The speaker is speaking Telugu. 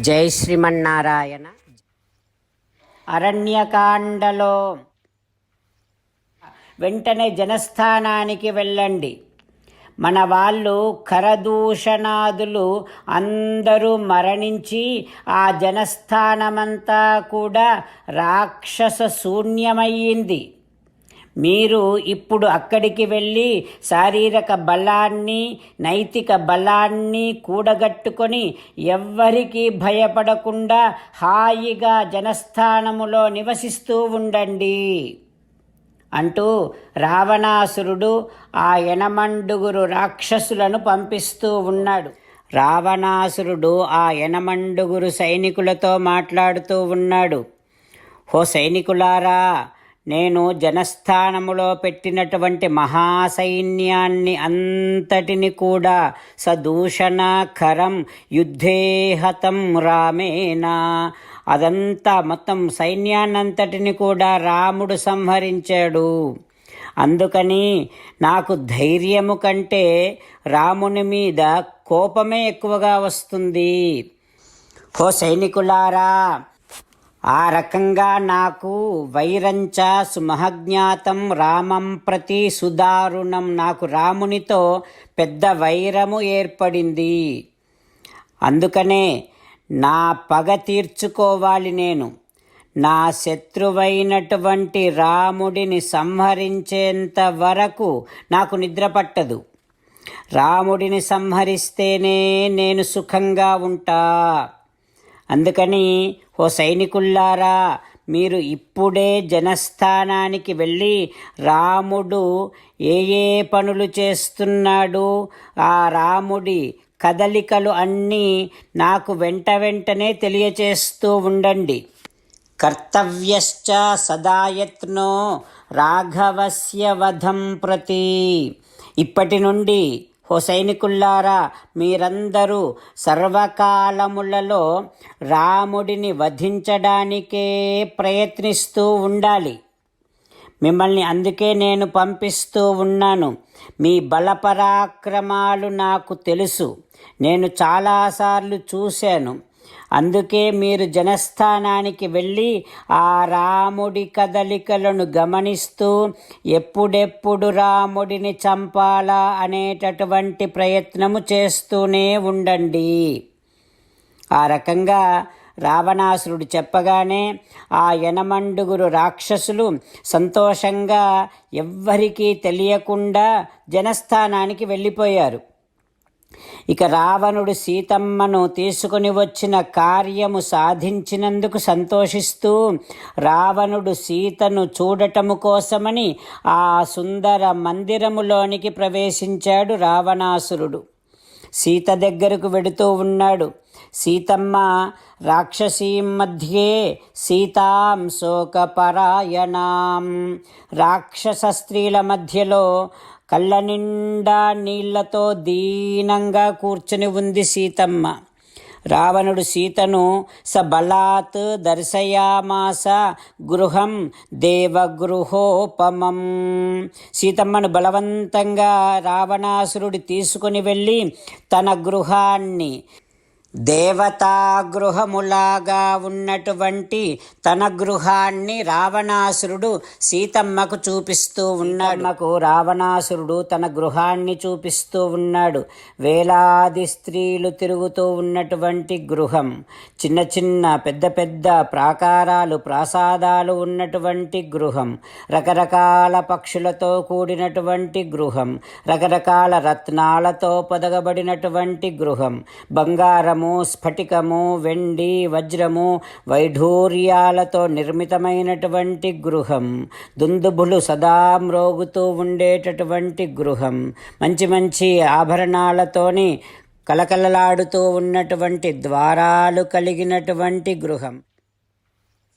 జై శ్రీమన్నారాయణ. అరణ్యకాండలో వెంటనే జనస్థానానికి వెళ్ళండి. మన వాళ్ళు కరదూషణాదులు అందరూ మరణించి ఆ జనస్థానమంతా కూడా రాక్షస శూన్యమయ్యింది. మీరు ఇప్పుడు అక్కడికి వెళ్ళి శారీరక బలాన్ని నైతిక బలాన్ని కూడగట్టుకొని ఎవ్వరికీ భయపడకుండా హాయిగా జనస్థానములో నివసిస్తూ ఉండండి. అంటూ రావణాసురుడు ఆ ఎనమండుగురు రాక్షసులను పంపిస్తూ ఉన్నాడు. రావణాసురుడు ఆ ఎనమండుగురు సైనికులతో మాట్లాడుతూ ఉన్నాడు. హో సైనికులారా నేను జనస్థానములో పెట్టినటువంటి మహాసైన్యాన్ని అంతటిని కూడా సదూషణకరం యుద్ధేహతం రామేనా. అదంతా మొత్తం సైన్యాన్నంతటిని కూడా రాముడు సంహరించాడు. అందుకని నాకు ధైర్యము కంటే రాముని మీద కోపమే ఎక్కువగా వస్తుంది. హో సైనికులారా ఆ రకంగా నాకు వైరంచ సుమహజ్ఞాతం రామం ప్రతి సుదారుణం. నాకు రామునితో పెద్ద వైరము ఏర్పడింది. అందుకనే నా పగ తీర్చుకోవాలి నేను. నా శత్రువైనటువంటి రాముడిని సంహరించేంత వరకు నాకు నిద్ర పట్టదు. రాముడిని సంహరిస్తేనే నేను సుఖంగా ఉంటా. అందుకని ఓ సైనికుల్లారా మీరు ఇప్పుడే జనస్థానానికి వెళ్ళి రాముడు ఏ ఏ పనులు చేస్తున్నాడు ఆ రాముడి కదలికలు అన్నీ నాకు వెంట వెంటనే తెలియచేస్తూ ఉండండి. కర్తవ్యశ్చ సదాయత్నో రాఘవస్య వధం ప్రతి. ఇప్పటి నుండి ఓ సైనికుల్లారా మీరందరూ సర్వకాలములలో రాముడిని వధించడానికే ప్రయత్నిస్తూ ఉండాలి. మిమ్మల్ని అందుకే నేను పంపిస్తూ ఉన్నాను. మీ బలపరాక్రమాలు నాకు తెలుసు. నేను చాలాసార్లు చూశాను. అందుకే మీరు జనస్థానానికి వెళ్ళి ఆ రాముడి కదలికలను గమనిస్తూ ఎప్పుడెప్పుడు రాముడిని చంపాలా అనేటటువంటి ప్రయత్నము చేస్తూనే ఉండండి. ఆ రకంగా రావణాసురుడు చెప్పగానే ఆ యనమండుగురు రాక్షసులు సంతోషంగా ఎవ్వరికీ తెలియకుండా జనస్థానానికి వెళ్ళిపోయారు. ఇక రావణుడు సీతమ్మను తీసుకుని వచ్చిన కార్యము సాధించినందుకు సంతోషిస్తూ రావణుడు సీతను చూడటము కోసమని ఆ సుందర మందిరములోనికి ప్రవేశించాడు రావణాసురుడు. సీత దగ్గరకు వెడుతూ ఉన్నాడు. సీతమ్మ రాక్షసీం మధ్యే సీతాం శోకపరాయణాం. రాక్షస స్త్రీల మధ్యలో కళ్ళ నిండా నీళ్ళతో దీనంగా కూర్చుని ఉంది సీతమ్మ. రావణుడు సీతను స బలాత్ దర్శయామాస గృహం దేవగృహోపమం. సీతమ్మను బలవంతంగా రావణాసురుడు తీసుకుని వెళ్ళి తన గృహాన్ని దేవతా గృహములాగా ఉన్నటువంటి తన గృహాన్ని రావణాసురుడు సీతమ్మకు చూపిస్తూ ఉన్నాడు. రావణాసురుడు తన గృహాన్ని చూపిస్తూ ఉన్నాడు. వేలాది స్త్రీలు తిరుగుతూ ఉన్నటువంటి గృహం చిన్న చిన్న పెద్ద పెద్ద ప్రాకారాలు ప్రాసాదాలు ఉన్నటువంటి గృహం రకరకాల పక్షులతో కూడినటువంటి గృహం రకరకాల రత్నాలతో పొదగబడినటువంటి గృహం బంగారం బంగారము స్ఫటికము వెండి వజ్రము వైఢూర్యాలతో నిర్మితమైనటువంటి గృహం. దుందుబులు సదా మ్రోగుతూ ఉండేటటువంటి గృహం. మంచి మంచి ఆభరణాలతోని కలకలలాడుతూ ఉన్నటువంటి ద్వారాలు కలిగినటువంటి గృహం.